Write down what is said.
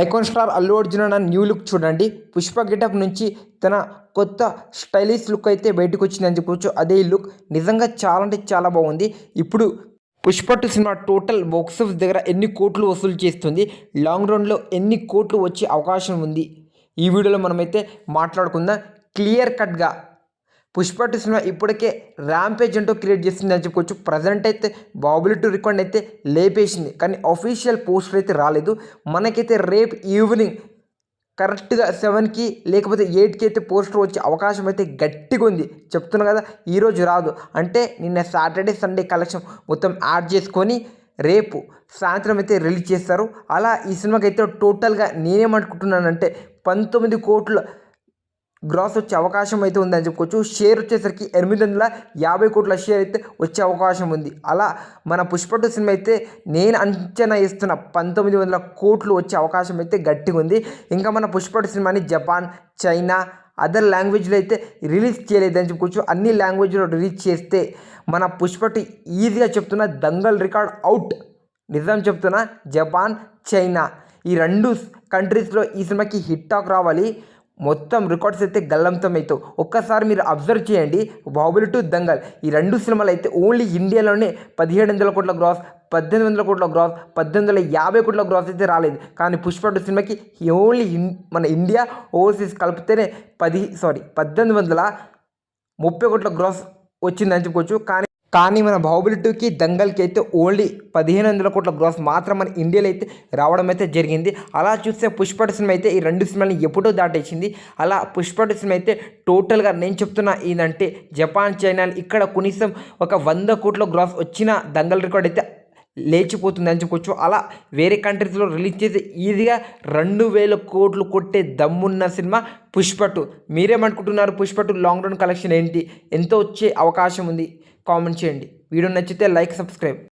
Icon star Allu Arjun అన్న new look చూడండి. Pushpa getup నుంచి తన కొత్త స్టైలిష్ లుక్ అయితే బయటకు వచ్చిందని చెప్పొచ్చు. అదే లుక్ నిజంగా చాలా అంటే చాలా బాగుంది. ఇప్పుడు Pushpa two cinema total box office దగ్గర ఎన్ని కోట్లు వసూలు చేస్తుంది? లాంగ్ రన్లో ఎన్ని కోట్లు వచ్చే అవకాశం ఉంది? ఈ వీడియోలో మనమైతే మాట్లాడుకుందాం. క్లియర్ కట్గా పుష్ప టూ సినిమా ఇప్పటికే ర్యాంపేజ్ అంటూ క్రియేట్ చేసింది అని చెప్పుకోవచ్చు. ప్రజెంట్ అయితే బాబులి టూ రికార్డ్ అయితే లేపేసింది. కానీ అఫీషియల్ పోస్టర్ అయితే రాలేదు. మనకైతే రేపు ఈవినింగ్ కరెక్ట్గా సెవెన్కి లేకపోతే ఎయిట్కి అయితే పోస్టర్ వచ్చే అవకాశం అయితే గట్టిగా ఉంది. చెప్తున్నా కదా ఈరోజు రాదు. అంటే నిన్న సాటర్డే సండే కలెక్షన్ మొత్తం యాడ్ చేసుకొని రేపు సాయంత్రం అయితే రిలీజ్ చేస్తారు. అలా ఈ సినిమాకి అయితే టోటల్గా నేనేమనుకుంటున్నానంటే పంతొమ్మిది కోట్ల గ్రాస్ వచ్చే అవకాశం అయితే ఉందని చెప్పుకోవచ్చు. షేర్ వచ్చేసరికి ఎనిమిది వందల యాభై కోట్ల షేర్ అయితే వచ్చే అవకాశం ఉంది. అలా మన పుష్పటు సినిమా అయితే నేను అంచనా ఇస్తున్న పంతొమ్మిది వందల కోట్లు వచ్చే అవకాశం అయితే గట్టిగా ఉంది. ఇంకా మన పుష్పటు సినిమాని జపాన్ చైనా అదర్ లాంగ్వేజ్లో అయితే రిలీజ్ చేయలేదని చెప్పుకోవచ్చు. అన్ని లాంగ్వేజ్లో రిలీజ్ చేస్తే మన పుష్పటి ఈజీగా చెప్తున్న దంగల్ రికార్డ్ అవుట్. నిజం చెప్తున్నా జపాన్ చైనా ఈ రెండు కంట్రీస్లో ఈ సినిమాకి హిట్ టాక్ రావాలి. మొత్తం రికార్డ్స్ అయితే గల్లంతం అవుతావు ఒక్కసారి మీరు అబ్జర్వ్ చేయండి. బాహుబలి టు దంగల్. ఈ రెండు సినిమాలు అయితే ఓన్లీ ఇండియాలోనే పదిహేడు వందల కోట్ల గ్రాస్ పద్దెనిమిది వందల కోట్ల గ్రాస్ పద్దెనిమిది వందల యాభై కోట్ల గ్రాస్ అయితే రాలేదు. కానీ పుష్ప టూ సినిమాకి ఓన్లీ ఇన్ మన ఇండియా ఓవర్సీస్ కలిపితేనే పది సారీ పద్దెనిమిది వందల ముప్పై కోట్ల గ్రాస్ వచ్చిందని చెప్పుకోవచ్చు. కానీ కానీ మన బాహుబలి టూకి దంగల్కి అయితే ఓన్లీ పదిహేను వందల కోట్ల గ్రాస్ మాత్రం మన ఇండియాలో అయితే రావడం అయితే జరిగింది. అలా చూస్తే పుష్పట సినిమా అయితే ఈ రెండు సినిమాలను ఎప్పుడో దాటేసింది. అలా పుష్పట సినిమా అయితే టోటల్గా నేను చెప్తున్నా ఏంటంటే జపాన్ చైనా ఇక్కడ కనీసం ఒక వంద కోట్ల గ్రాస్ వచ్చిన దంగల్ రికార్డ్ అయితే లేచిపోతుంది అని చెప్పుకోవచ్చు అలా వేరే కంట్రీస్లో రిలీజ్ చేసి ఈజీగా రెండు వేల కోట్లు కొట్టే దమ్మున్న సినిమా పుష్పటు మీరేమనుకుంటున్నారు? పుష్పటు లాంగ్ రన్ కలెక్షన్ ఏంటి? ఎంత వచ్చే అవకాశం ఉంది. కామెంట్ చేయండి. వీడియో నచ్చితే లైక్ సబ్స్క్రైబ్.